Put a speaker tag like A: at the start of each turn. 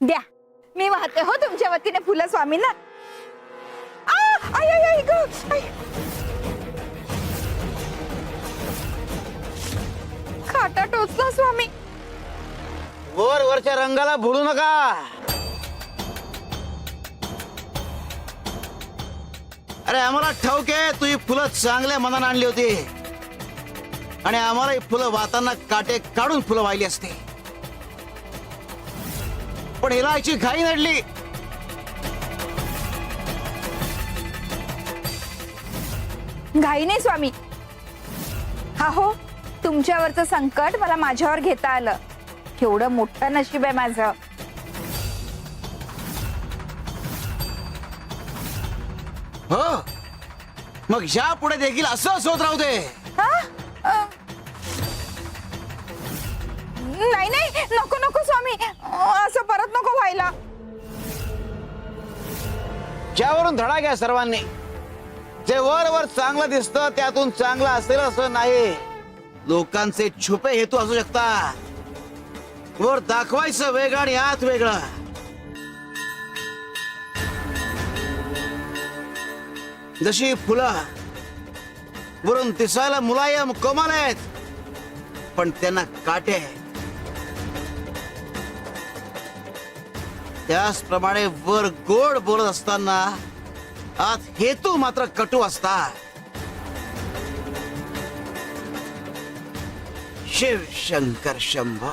A: द्या. मी वाहते हो तुमच्या वतीने फुलं स्वामींना आ, आई, आई, आई, ग, आई. खाटा टोचला स्वामी.
B: वर वरच्या रंगाला भुलू नका. अरे आम्हाला ठाऊक आहे तू ही फुलं चांगल्या मनानं आणली होती. आणि आम्हाला ही फुलं वाहताना काटे काढून फुलं वाहिली असते. पण हिला याची घाई नडली.
A: घाई नाही स्वामी. हा हो तुमच्यावरचं संकट मला माझ्यावर घेता आलं. केवढं मोठं नशीब आहे माझं.
B: हो? मग या पुढे देखील असंच होत राहू दे.
A: हा? मी असं परत नको व्हायला.
B: ज्यावरून धडा घ्या सर्वांनी. जे वर वर चांगलं दिसतं त्यातून चांगलं असेल असं नाही. लोकांचे छुपे हेतू असू शकतात. वर दाखवायचं वेगळं आणि आत वेगळं. जशी फुलं वरून दिसायला मुलायम कोमल आहेत पण त्यांना काटे आहेत. त्याचप्रमाणे वर गोड बोलत असताना आत हेतू मात्र कटू असतात शिव शंकर शंभ.